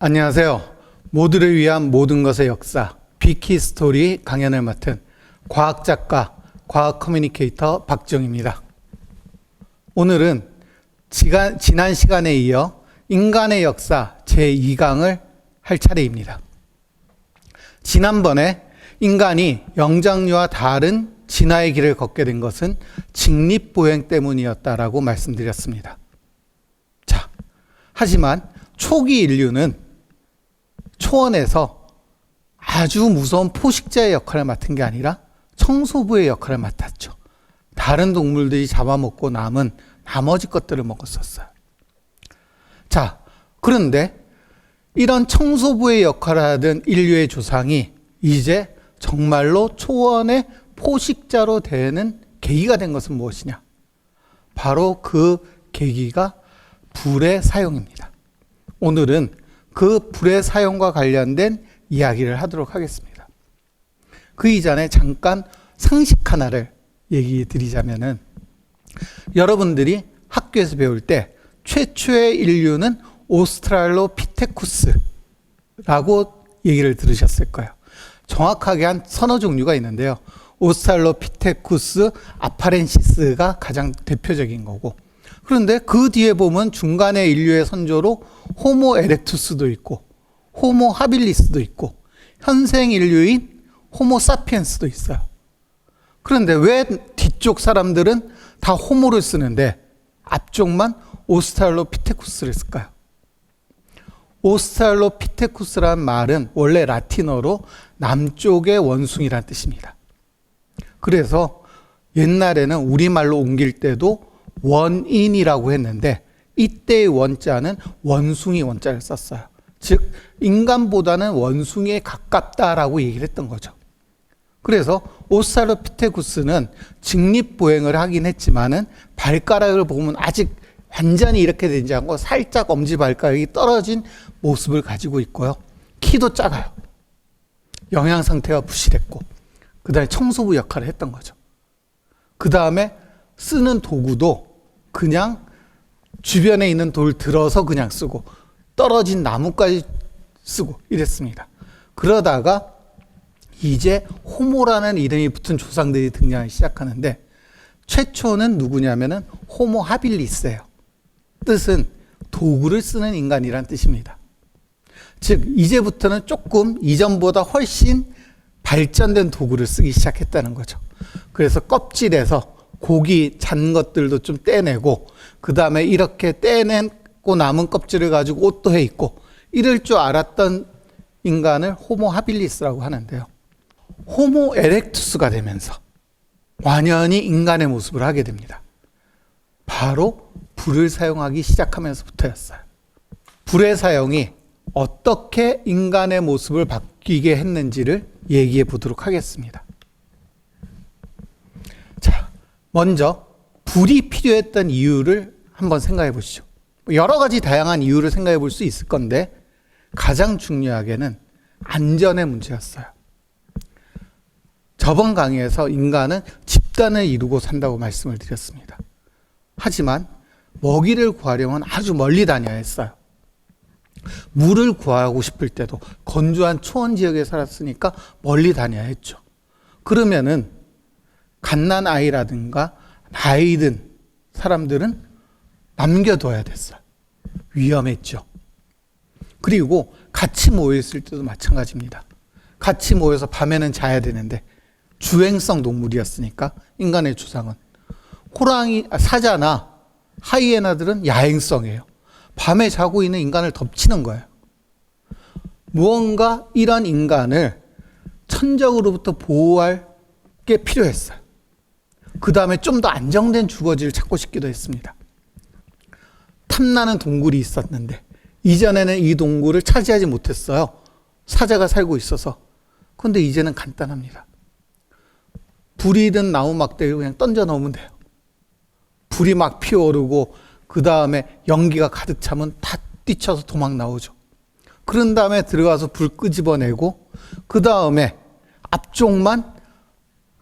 안녕하세요. 모두를 위한 모든 것의 역사, 비키 스토리 강연을 맡은 과학 작가, 과학 커뮤니케이터 박정입니다. 오늘은 지난 시간에 이어 인간의 역사 제2강을 할 차례입니다. 지난번에 인간이 영장류와 다른 진화의 길을 걷게 된 것은 직립보행 때문이었다라고 말씀드렸습니다. 자, 하지만 초기 인류는 초원에서 아주 무서운 포식자의 역할을 맡은 게 아니라 청소부의 역할을 맡았죠. 다른 동물들이 잡아먹고 남은 나머지 것들을 먹었었어요. 자, 그런데 이런 청소부의 역할을 하던 인류의 조상이 이제 정말로 초원의 포식자로 되는 계기가 된 것은 무엇이냐? 바로 그 계기가 불의 사용입니다. 오늘은 그 불의 사용과 관련된 이야기를 하도록 하겠습니다. 그 이전에 잠깐 상식 하나를 얘기 드리자면은 여러분들이 학교에서 배울 때 최초의 인류는 오스트랄로피테쿠스라고 얘기를 들으셨을 거예요. 정확하게 한 서너 종류가 있는데요. 오스트랄로피테쿠스 아파렌시스가 가장 대표적인 거고 그런데 그 뒤에 보면 중간에 인류의 선조로 호모 에렉투스도 있고 호모 하빌리스도 있고 현생 인류인 호모 사피엔스도 있어요. 그런데 왜 뒤쪽 사람들은 다 호모를 쓰는데 앞쪽만 오스트랄로피테쿠스를 쓸까요? 오스트랄로피테쿠스란 말은 원래 라틴어로 남쪽의 원숭이란 뜻입니다. 그래서 옛날에는 우리말로 옮길 때도 원인이라고 했는데 이때의 원자는 원숭이 원자를 썼어요. 즉 인간보다는 원숭이에 가깝다라고 얘기를 했던 거죠. 그래서 오스트랄로피테쿠스는 직립보행을 하긴 했지만은 발가락을 보면 아직 완전히 이렇게 되지 않고 살짝 엄지 발가락이 떨어진 모습을 가지고 있고요. 키도 작아요. 영양 상태가 부실했고, 그 다음에 청소부 역할을 했던 거죠. 그 다음에 쓰는 도구도 그냥 주변에 있는 돌 들어서 그냥 쓰고, 떨어진 나무까지 쓰고 이랬습니다. 그러다가 이제 호모라는 이름이 붙은 조상들이 등장하기 시작하는데, 최초는 누구냐면은 호모 하빌리스예요. 뜻은 도구를 쓰는 인간이란 뜻입니다. 즉, 이제부터는 조금 이전보다 훨씬 발전된 도구를 쓰기 시작했다는 거죠. 그래서 껍질에서 고기 잔 것들도 좀 떼내고, 그 다음에 이렇게 떼내고 남은 껍질을 가지고 옷도 해 입고, 이럴 줄 알았던 인간을 호모 하빌리스라고 하는데요. 호모 에렉투스가 되면서 완연히 인간의 모습을 하게 됩니다. 바로 불을 사용하기 시작하면서부터였어요. 불의 사용이 어떻게 인간의 모습을 바뀌게 했는지를 얘기해 보도록 하겠습니다. 자, 먼저 불이 필요했던 이유를 한번 생각해 보시죠. 여러 가지 다양한 이유를 생각해 볼 수 있을 건데 가장 중요하게는 안전의 문제였어요. 저번 강의에서 인간은 집단을 이루고 산다고 말씀을 드렸습니다. 하지만 먹이를 구하려면 아주 멀리 다녀야 했어요. 물을 구하고 싶을 때도 건조한 초원 지역에 살았으니까 멀리 다녀야 했죠. 그러면은 갓난 아이라든가 나이 든 사람들은 남겨둬야 됐어요. 위험했죠. 그리고 같이 모여있을 때도 마찬가지입니다. 같이 모여서 밤에는 자야 되는데 주행성 동물이었으니까 인간의 주상은 호랑이 아, 사자나 하이에나들은 야행성이에요. 밤에 자고 있는 인간을 덮치는 거예요. 무언가 이런 인간을 천적으로부터 보호할 게 필요했어요. 그 다음에 좀 더 안정된 주거지를 찾고 싶기도 했습니다. 탐나는 동굴이 있었는데 이전에는 이 동굴을 차지하지 못했어요. 사자가 살고 있어서. 그런데 이제는 간단합니다. 불이 든 나무 막대기를 그냥 던져 넣으면 돼요. 불이 막 피어오르고 그 다음에 연기가 가득 차면 다 뛰쳐서 도망 나오죠. 그런 다음에 들어가서 불 끄집어내고 그 다음에 앞쪽만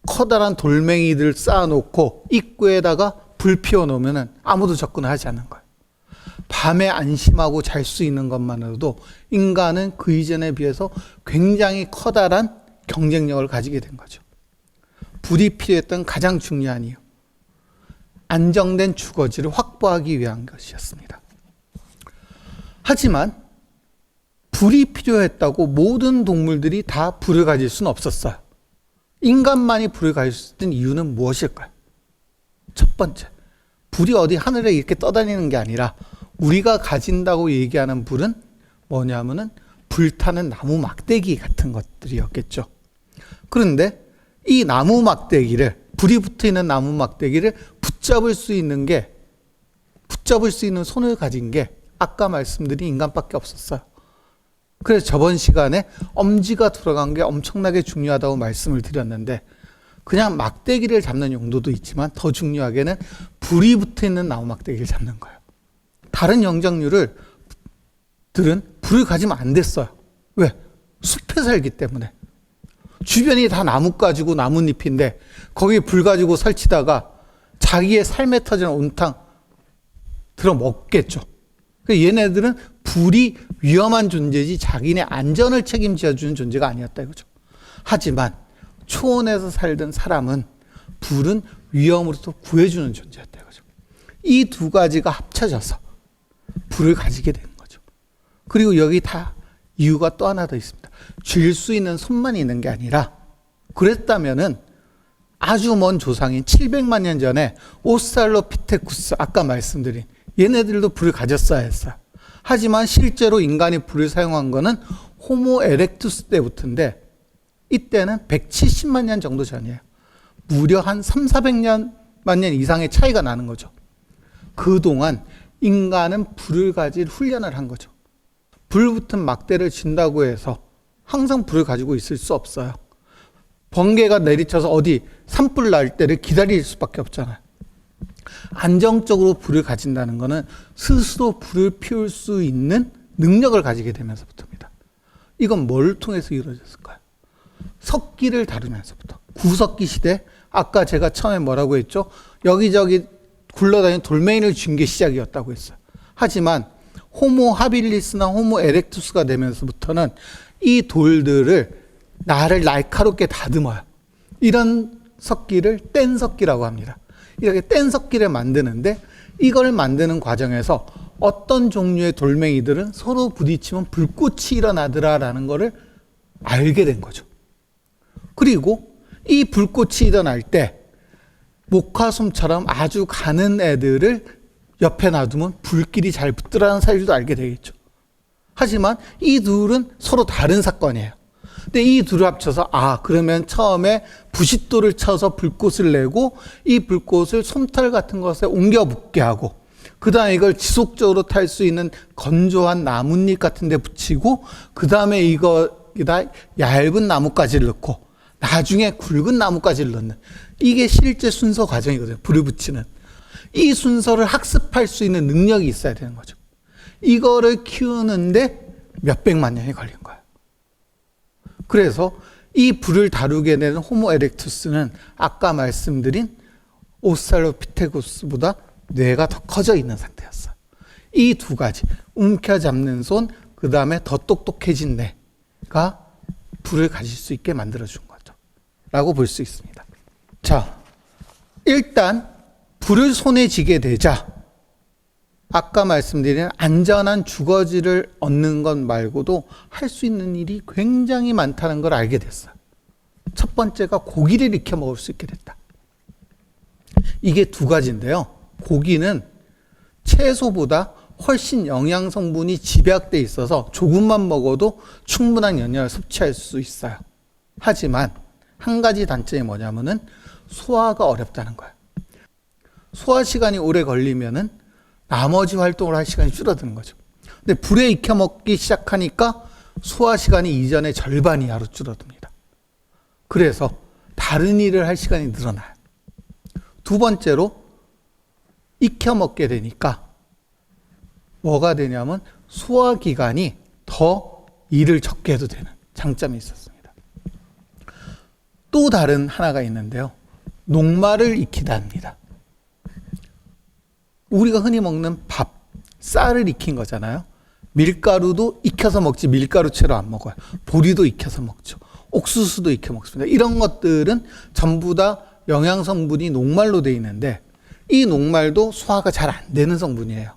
커다란 돌멩이들 쌓아놓고 입구에다가 불 피워놓으면 아무도 접근하지 않는 거예요. 밤에 안심하고 잘 수 있는 것만으로도 인간은 그 이전에 비해서 굉장히 커다란 경쟁력을 가지게 된 거죠. 불이 필요했던 가장 중요한 이유. 안정된 주거지를 확보하기 위한 것이었습니다. 하지만 불이 필요했다고 모든 동물들이 다 불을 가질 수는 없었어요. 인간만이 불을 가질 수 있던 이유는 무엇일까요? 첫 번째, 불이 어디 하늘에 이렇게 떠다니는 게 아니라 우리가 가진다고 얘기하는 불은 뭐냐면은 불타는 나무 막대기 같은 것들이었겠죠. 그런데 이 나무 막대기를 불이 붙어 있는 나무 막대기를 붙잡을 수 있는 게 붙잡을 수 있는 손을 가진 게 아까 말씀드린 인간밖에 없었어요. 그래서 저번 시간에 엄지가 들어간 게 엄청나게 중요하다고 말씀을 드렸는데 그냥 막대기를 잡는 용도도 있지만 더 중요하게는 불이 붙어 있는 나무 막대기를 잡는 거예요. 다른 영장류를 들은 불을 가지면 안 됐어요. 왜? 숲에 살기 때문에. 주변이 다 나무 가지고 나뭇잎인데 거기에 불 가지고 설치다가 자기의 삶에 터지는 온탕 들어 먹겠죠. 그 얘네들은 불이 위험한 존재지 자기네 안전을 책임져 주는 존재가 아니었다 이거죠. 하지만 초원에서 살던 사람은 불은 위험으로부터 구해주는 존재였다 이거죠. 이 두 가지가 합쳐져서 불을 가지게 된 거죠. 그리고 여기 다 이유가 또 하나 더 있습니다. 쥘 수 있는 손만 있는 게 아니라 그랬다면은 아주 먼 조상인 700만 년 전에 오살로피테쿠스 아까 말씀드린 얘네들도 불을 가졌어야 했어요. 하지만 실제로 인간이 불을 사용한 거는 호모 에렉투스 때부터인데 이때는 170만 년 정도 전이에요. 무려 한 3, 400년 만년 이상의 차이가 나는 거죠. 그동안 인간은 불을 가질 훈련을 한 거죠. 불 붙은 막대를 진다고 해서 항상 불을 가지고 있을 수 없어요. 번개가 내리쳐서 어디 산불 날 때를 기다릴 수밖에 없잖아요. 안정적으로 불을 가진다는 것은 스스로 불을 피울 수 있는 능력을 가지게 되면서부터입니다. 이건 뭘 통해서 이루어졌을까요? 석기를 다루면서부터. 구석기 시대, 아까 제가 처음에 뭐라고 했죠? 여기저기 굴러다니는 돌멩이를 쥔 게 시작이었다고 했어요. 하지만 호모 하빌리스나 호모 에렉투스가 되면서부터는 이 돌들을 나를 날카롭게 다듬어요. 이런 석기를 뗀석기라고 합니다. 이렇게 뗀석기를 만드는데 이걸 만드는 과정에서 어떤 종류의 돌멩이들은 서로 부딪히면 불꽃이 일어나더라라는 것을 알게 된 거죠. 그리고 이 불꽃이 일어날 때 목화솜처럼 아주 가는 애들을 옆에 놔두면 불길이 잘 붙더라는 사실도 알게 되겠죠. 하지만 이 둘은 서로 다른 사건이에요. 근데 이 둘을 합쳐서 아 그러면 처음에 부싯돌을 쳐서 불꽃을 내고 이 불꽃을 솜털 같은 것에 옮겨 붙게 하고 그다음에 이걸 지속적으로 탈 수 있는 건조한 나뭇잎 같은 데 붙이고 그다음에 이거에다 얇은 나뭇가지를 넣고 나중에 굵은 나뭇가지를 넣는 이게 실제 순서 과정이거든요. 불을 붙이는 이 순서를 학습할 수 있는 능력이 있어야 되는 거죠. 이거를 키우는데 몇백만 년이 걸린 거예요. 그래서 이 불을 다루게 되는 호모 에렉투스는 아까 말씀드린 오살로피테쿠스보다 뇌가 더 커져 있는 상태였어요. 이 두 가지 움켜잡는 손, 그 다음에 더 똑똑해진 뇌가 불을 가질 수 있게 만들어준 거죠. 라고 볼 수 있습니다. 자, 일단 불을 손에 쥐게 되자 아까 말씀드린 안전한 주거지를 얻는 것 말고도 할 수 있는 일이 굉장히 많다는 걸 알게 됐어요. 첫 번째가 고기를 익혀 먹을 수 있게 됐다. 이게 두 가지인데요. 고기는 채소보다 훨씬 영양 성분이 집약돼 있어서 조금만 먹어도 충분한 영양을 섭취할 수 있어요. 하지만 한 가지 단점이 뭐냐면은 소화가 어렵다는 거예요. 소화 시간이 오래 걸리면은 나머지 활동을 할 시간이 줄어드는 거죠. 근데 불에 익혀 먹기 시작하니까 소화 시간이 이전의 절반 이하로 줄어듭니다. 그래서 다른 일을 할 시간이 늘어나요. 두 번째로 익혀 먹게 되니까 뭐가 되냐면 소화 기간이 더 일을 적게 해도 되는 장점이 있었습니다. 또 다른 하나가 있는데요. 녹말을 익히다 합니다. 우리가 흔히 먹는 밥, 쌀을 익힌 거잖아요. 밀가루도 익혀서 먹지 밀가루채로 안 먹어요. 보리도 익혀서 먹죠. 옥수수도 익혀 먹습니다. 이런 것들은 전부 다 영양 성분이 녹말로 돼 있는데 이 녹말도 소화가 잘 안 되는 성분이에요.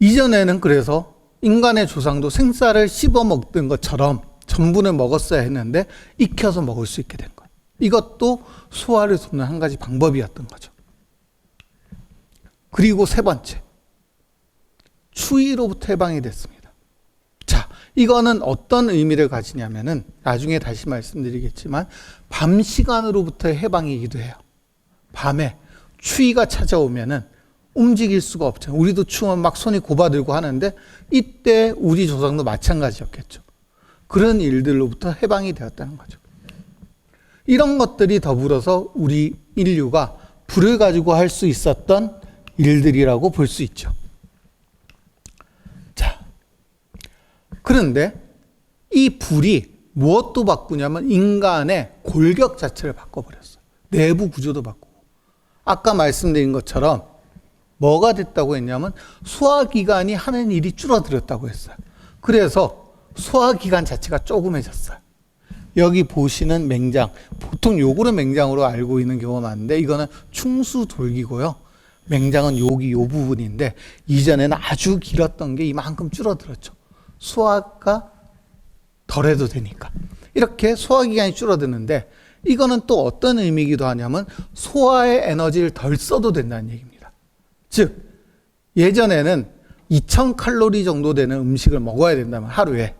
이전에는 그래서 인간의 조상도 생쌀을 씹어 먹던 것처럼 전분을 먹었어야 했는데 익혀서 먹을 수 있게 된 거예요. 이것도 소화를 돕는 한 가지 방법이었던 거죠. 그리고 세 번째, 추위로부터 해방이 됐습니다. 자, 이거는 어떤 의미를 가지냐면은 나중에 다시 말씀드리겠지만 밤 시간으로부터의 해방이기도 해요. 밤에 추위가 찾아오면은 움직일 수가 없잖아요. 우리도 추우면 막 손이 고바들고 하는데 이때 우리 조상도 마찬가지였겠죠. 그런 일들로부터 해방이 되었다는 거죠. 이런 것들이 더불어서 우리 인류가 불을 가지고 할 수 있었던 일들이라고 볼 수 있죠. 자, 그런데 이 불이 무엇도 바꾸냐면 인간의 골격 자체를 바꿔버렸어요. 내부 구조도 바꾸고. 아까 말씀드린 것처럼 뭐가 됐다고 했냐면 소화기관이 하는 일이 줄어들었다고 했어요. 그래서 소화기관 자체가 조그매졌어요. 여기 보시는 맹장, 보통 요거를 맹장으로 알고 있는 경우가 많은데 이거는 충수돌기고요. 맹장은 여기 요 부분인데 이전에는 아주 길었던 게 이만큼 줄어들었죠. 소화가 덜해도 되니까. 이렇게 소화기관이 줄어드는데 이거는 또 어떤 의미이기도 하냐면 소화의 에너지를 덜 써도 된다는 얘기입니다. 즉, 예전에는 2000 칼로리 정도 되는 음식을 먹어야 된다면 하루에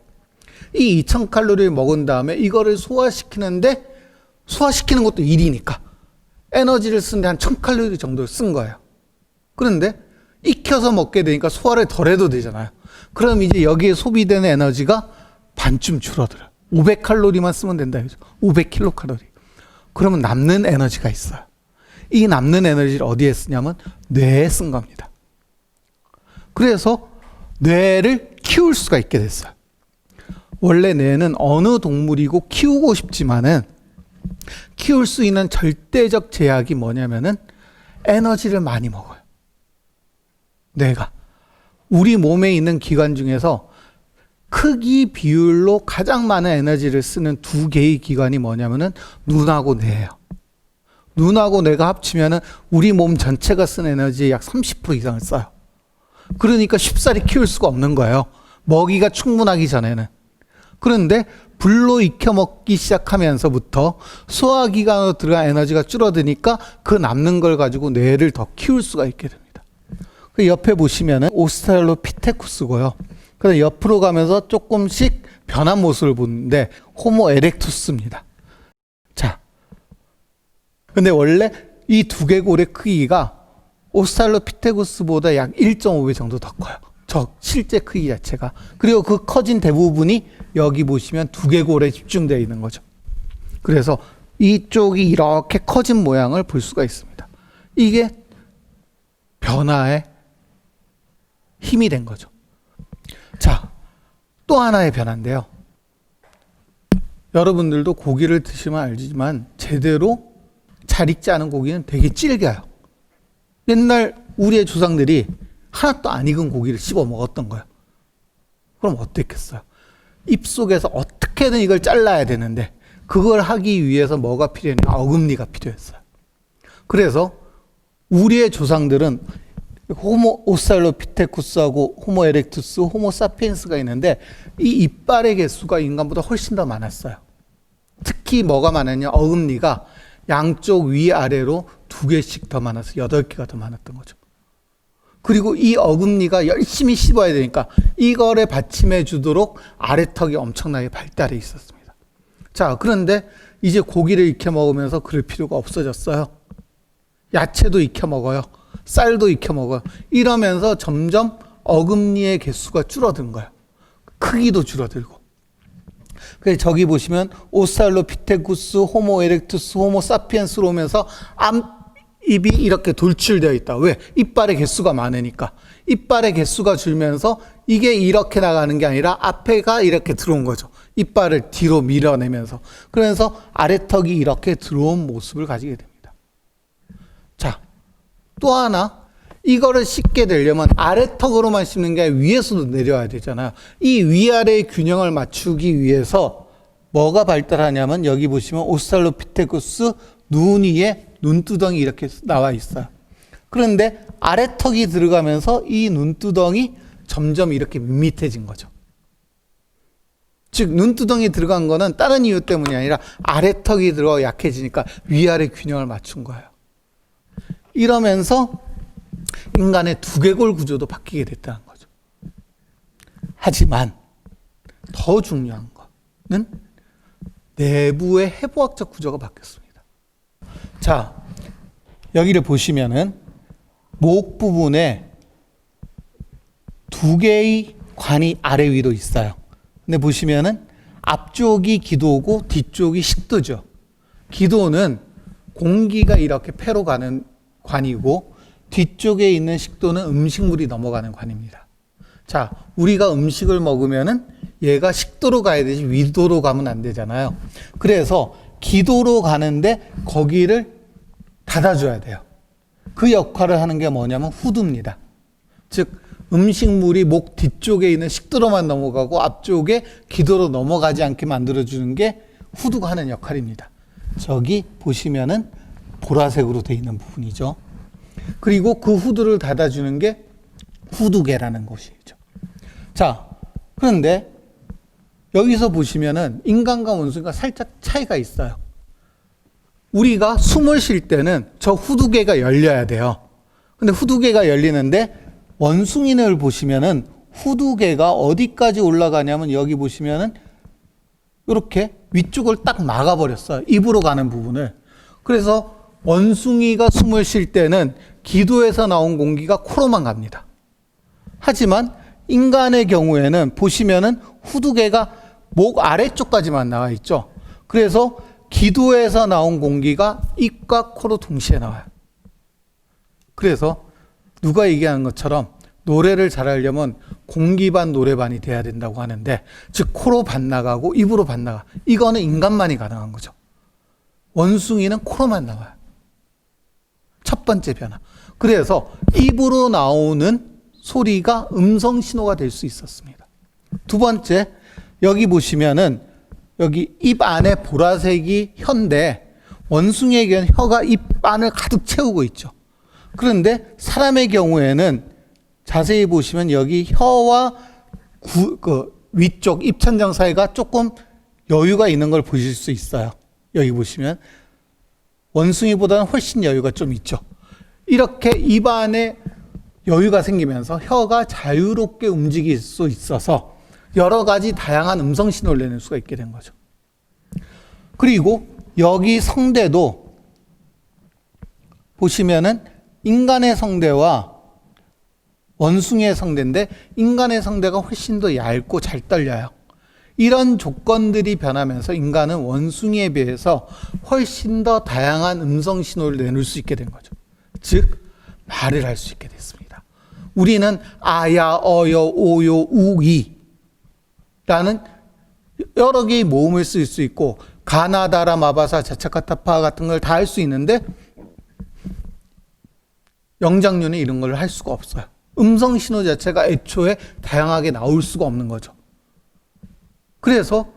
이 2000 칼로리를 먹은 다음에 이거를 소화시키는데 소화시키는 것도 일이니까 에너지를 쓰는데 한 1000칼로리 정도 쓴 거예요. 그런데 익혀서 먹게 되니까 소화를 덜 해도 되잖아요. 그럼 이제 여기에 소비되는 에너지가 반쯤 줄어들어요. 500칼로리만 쓰면 된다. 그죠? 500킬로칼로리. 그러면 남는 에너지가 있어요. 이 남는 에너지를 어디에 쓰냐면 뇌에 쓴 겁니다. 그래서 뇌를 키울 수가 있게 됐어요. 원래 뇌는 어느 동물이고 키우고 싶지만은 키울 수 있는 절대적 제약이 뭐냐면은 에너지를 많이 먹어요. 뇌가. 우리 몸에 있는 기관 중에서 크기 비율로 가장 많은 에너지를 쓰는 두 개의 기관이 뭐냐면은 눈하고 뇌예요. 눈하고 뇌가 합치면은 우리 몸 전체가 쓴 에너지의 약 30% 이상을 써요. 그러니까 쉽사리 키울 수가 없는 거예요. 먹이가 충분하기 전에는. 그런데 불로 익혀 먹기 시작하면서부터 소화기관으로 들어간 에너지가 줄어드니까 그 남는 걸 가지고 뇌를 더 키울 수가 있게 됩니다. 그 옆에 보시면은 오스트랄로피테쿠스고요. 그다음 옆으로 가면서 조금씩 변한 모습을 보는데 호모 에렉투스입니다. 자, 근데 원래 이 두개골의 크기가 오스트랄로피테쿠스보다 약 1.5배 정도 더 커요. 저 실제 크기 자체가. 그리고 그 커진 대부분이 여기 보시면 두개골에 집중되어 있는 거죠. 그래서 이쪽이 이렇게 커진 모양을 볼 수가 있습니다. 이게 변화의 힘이 된 거죠. 자, 또 하나의 변화인데요. 여러분들도 고기를 드시면 알지만 제대로 잘 익지 않은 고기는 되게 질겨요. 옛날 우리의 조상들이 하나도 안 익은 고기를 씹어 먹었던 거예요. 그럼 어땠겠어요? 입속에서 어떻게든 이걸 잘라야 되는데 그걸 하기 위해서 뭐가 필요했냐? 어금니가 필요했어요. 그래서 우리의 조상들은 호모 오살로피테쿠스하고 호모 에렉투스, 호모 사피엔스가 있는데 이 이빨의 개수가 인간보다 훨씬 더 많았어요. 특히 뭐가 많았냐? 어금니가 양쪽 위아래로 두 개씩 더 많아서 여덟 개가 더 많았던 거죠. 그리고 이 어금니가 열심히 씹어야 되니까 이거를 받침해 주도록 아래턱이 엄청나게 발달해 있었습니다. 자, 그런데 이제 고기를 익혀 먹으면서 그럴 필요가 없어졌어요. 야채도 익혀 먹어요. 쌀도 익혀 먹어요. 이러면서 점점 어금니의 개수가 줄어든 거예요. 크기도 줄어들고. 그래서 저기 보시면 오스탈로피테쿠스, 호모 에렉투스, 호모 사피엔스로 오면서 암 입이 이렇게 돌출되어 있다. 왜? 이빨의 개수가 많으니까. 이빨의 개수가 줄면서 이게 이렇게 나가는 게 아니라 앞에가 이렇게 들어온 거죠. 이빨을 뒤로 밀어내면서. 그래서 아래턱이 이렇게 들어온 모습을 가지게 됩니다. 자, 또 하나. 이거를 씻게 되려면 아래턱으로만 씹는 게 위에서도 내려와야 되잖아요. 이 위아래의 균형을 맞추기 위해서 뭐가 발달하냐면 여기 보시면 오스탈로피테쿠스 눈 위에 눈두덩이 이렇게 나와 있어요. 그런데 아래턱이 들어가면서 이 눈두덩이 점점 이렇게 밋밋해진 거죠. 즉 눈두덩이 들어간 거는 다른 이유 때문이 아니라 아래턱이 들어가 약해지니까 위아래 균형을 맞춘 거예요. 이러면서 인간의 두개골 구조도 바뀌게 됐다는 거죠. 하지만 더 중요한 거는 내부의 해부학적 구조가 바뀌었습니다. 자, 여기를 보시면은 목 부분에 두 개의 관이 아래 위로 있어요. 근데 보시면은 앞쪽이 기도고 뒤쪽이 식도죠. 기도는 공기가 이렇게 폐로 가는 관이고 뒤쪽에 있는 식도는 음식물이 넘어가는 관입니다. 자, 우리가 음식을 먹으면은 얘가 식도로 가야 되지 위도로 가면 안 되잖아요. 그래서 기도로 가는데 거기를 닫아줘야 돼요. 그 역할을 하는 게 뭐냐면 후두입니다. 즉, 음식물이 목 뒤쪽에 있는 식도로만 넘어가고 앞쪽에 기도로 넘어가지 않게 만들어주는 게 후두가 하는 역할입니다. 저기 보시면은 보라색으로 되어 있는 부분이죠. 그리고 그 후두를 닫아주는 게 후두개라는 것이죠. 자, 그런데 여기서 보시면은 인간과 원숭이가 살짝 차이가 있어요. 우리가 숨을 쉴 때는 저 후두개가 열려야 돼요. 근데 후두개가 열리는데 원숭이를 보시면은 후두개가 어디까지 올라가냐면 여기 보시면은 이렇게 위쪽을 딱 막아버렸어요. 입으로 가는 부분을. 그래서 원숭이가 숨을 쉴 때는 기도에서 나온 공기가 코로만 갑니다. 하지만 인간의 경우에는 보시면은 후두개가 목 아래쪽까지만 나와 있죠. 그래서 기도에서 나온 공기가 입과 코로 동시에 나와요. 그래서 누가 얘기하는 것처럼 노래를 잘하려면 공기반 노래반이 돼야 된다고 하는데 즉 코로 반 나가고 입으로 반 나가. 이거는 인간만이 가능한 거죠. 원숭이는 코로만 나와요. 첫 번째 변화. 그래서 입으로 나오는 소리가 음성 신호가 될 수 있었습니다. 두 번째, 여기 보시면은 여기 입 안에 보라색이 혀인데 원숭이에게는 혀가 입 안을 가득 채우고 있죠. 그런데 사람의 경우에는 자세히 보시면 여기 혀와 구, 그 위쪽 입천장 사이가 조금 여유가 있는 걸 보실 수 있어요. 여기 보시면 원숭이보다는 훨씬 여유가 좀 있죠. 이렇게 입 안에 여유가 생기면서 혀가 자유롭게 움직일 수 있어서 여러 가지 다양한 음성 신호를 내는 수가 있게 된 거죠. 그리고 여기 성대도 보시면은 인간의 성대와 원숭이의 성대인데 인간의 성대가 훨씬 더 얇고 잘 떨려요. 이런 조건들이 변하면서 인간은 원숭이에 비해서 훨씬 더 다양한 음성 신호를 내놓을 수 있게 된 거죠. 즉 말을 할 수 있게 됐습니다. 우리는 아야, 어여, 오요, 우이 라는 여러 개의 모음을 쓸 수 있고 가나다라, 마바사, 자차카타파 같은 걸 다 할 수 있는데 영장류는 이런 걸 할 수가 없어요. 음성 신호 자체가 애초에 다양하게 나올 수가 없는 거죠. 그래서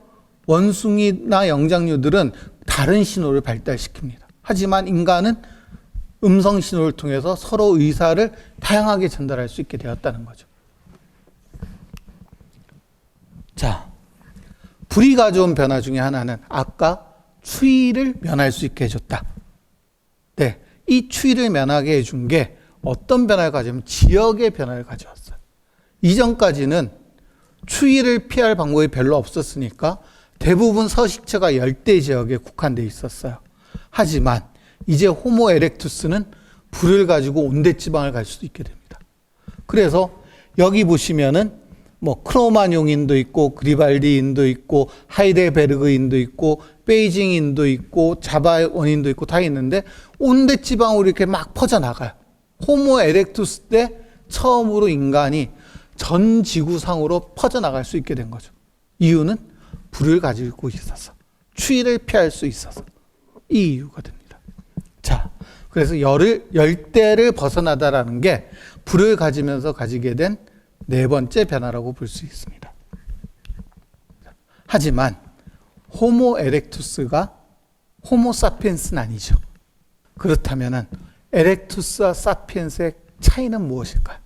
원숭이나 영장류들은 다른 신호를 발달시킵니다. 하지만 인간은 음성 신호를 통해서 서로 의사를 다양하게 전달할 수 있게 되었다는 거죠. 자, 불이 가져온 변화 중에 하나는 아까 추위를 면할 수 있게 해줬다. 네, 이 추위를 면하게 해준 게 어떤 변화를 가져오면 지역의 변화를 가져왔어요. 이전까지는 추위를 피할 방법이 별로 없었으니까 대부분 서식처가 열대 지역에 국한돼 있었어요. 하지만 이제 호모 에렉투스는 불을 가지고 온대 지방을 갈 수도 있게 됩니다. 그래서 여기 보시면은 뭐 크로마뇽인도 있고 그리발디인도 있고 하이데베르그인도 있고 베이징인도 있고 자바원인도 있고 다 있는데 온대 지방으로 이렇게 막 퍼져 나가요. 호모 에렉투스 때 처음으로 인간이 전 지구상으로 퍼져 나갈 수 있게 된 거죠. 이유는 불을 가지고 있어서 추위를 피할 수 있어서 이 이유가 됩니다. 자, 그래서 열을 열대를 벗어나다라는 게 불을 가지면서 가지게 된 네 번째 변화라고 볼 수 있습니다. 하지만 호모 에렉투스가 호모 사피엔스는 아니죠. 그렇다면은 에렉투스와 사피엔스의 차이는 무엇일까요?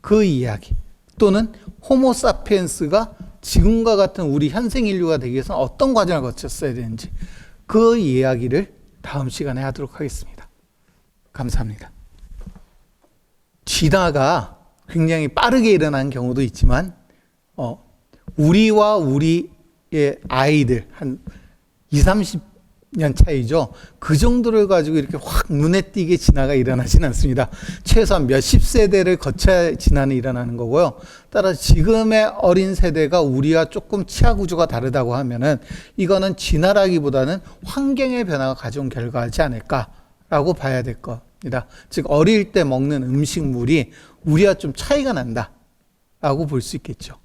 그 이야기 또는 호모 사피엔스가 지금과 같은 우리 현생 인류가 되기 위해서 어떤 과정을 거쳤어야 되는지 그 이야기를 다음 시간에 하도록 하겠습니다. 감사합니다. 진화가 굉장히 빠르게 일어난 경우도 있지만 어, 우리와 우리의 아이들 한 20, 30 년 차이죠. 그 정도를 가지고 이렇게 확 눈에 띄게 진화가 일어나진 않습니다. 최소한 몇십 세대를 거쳐야 진화는 일어나는 거고요. 따라서 지금의 어린 세대가 우리와 조금 치아 구조가 다르다고 하면은 이거는 진화라기보다는 환경의 변화가 가져온 결과지 않을까라고 봐야 될 겁니다. 즉 어릴 때 먹는 음식물이 우리와 좀 차이가 난다라고 볼 수 있겠죠.